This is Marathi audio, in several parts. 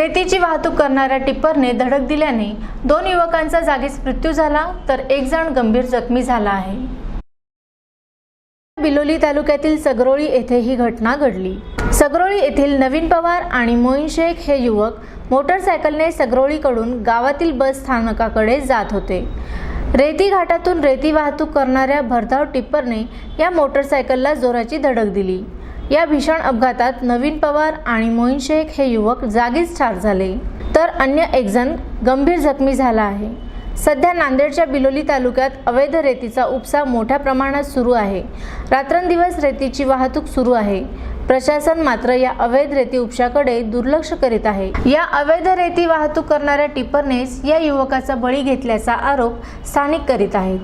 रेतीची वाहतूक करणाऱ्या टिप्परने धडक दिल्याने दोन युवकांचा जागीच मृत्यू झाला तर एक जण गंभीर जखमी झाला आहे. बिलोली तालुक्यातील सगरोळी येथे ही घटना घडली. सगरोळी येथील नवीन पवार आणि मोईन शेख हे युवक मोटरसायकलने सगरोळीकडून गावातील बस स्थानकाकडे जात होते. रेती घाटातून रेती वाहतूक करणाऱ्या भरधाव टिप्परने या मोटरसायकलला जोराची धडक दिली. या भीषण अपघातात नवीन पवार आणि मोईन शेख हे युवक जागीच ठार झाले. तर अन्य एक जण गंभीर जखमी झाला आहे. सध्या नांदेडच्या बिलोली तालुक्यात अवैध रेतीचा उपसा मोठ्या प्रमाणात सुरू आहे. रात्रंदिवस रेतीची वाहतूक सुरू आहे. प्रशासन मात्र या अवैध रेती उपशाकडे दुर्लक्ष करीत आहे. या अवैध रेती वाहतूक करणाऱ्या टिप्परनेच या युवकाचा बळी घेतल्याचा आरोप स्थानिक करीत आहेत.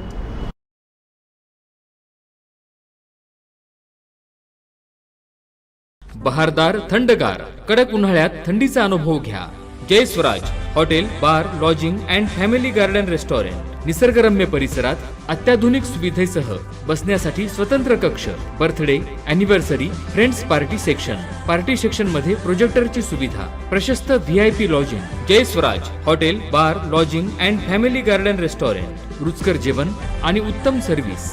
बहारदार थंडगार कडक उन्हाळ्यात थंडीचा अनुभव घ्या. Jay Swaraj hotel bar lodging and family garden restaurant निसर्गरम्य परिसरात अत्याधुनिक सुविधेसह बसण्यासाठी स्वतंत्र कक्ष birthday anniversary friends party section party सेक्शनमध्ये प्रोजेक्टरची सुविधा प्रशस्त V I P lodging Jay Swaraj hotel bar lodging and family garden restaurant. रुचकर जेवण आणि उत्तम सर्व्हिस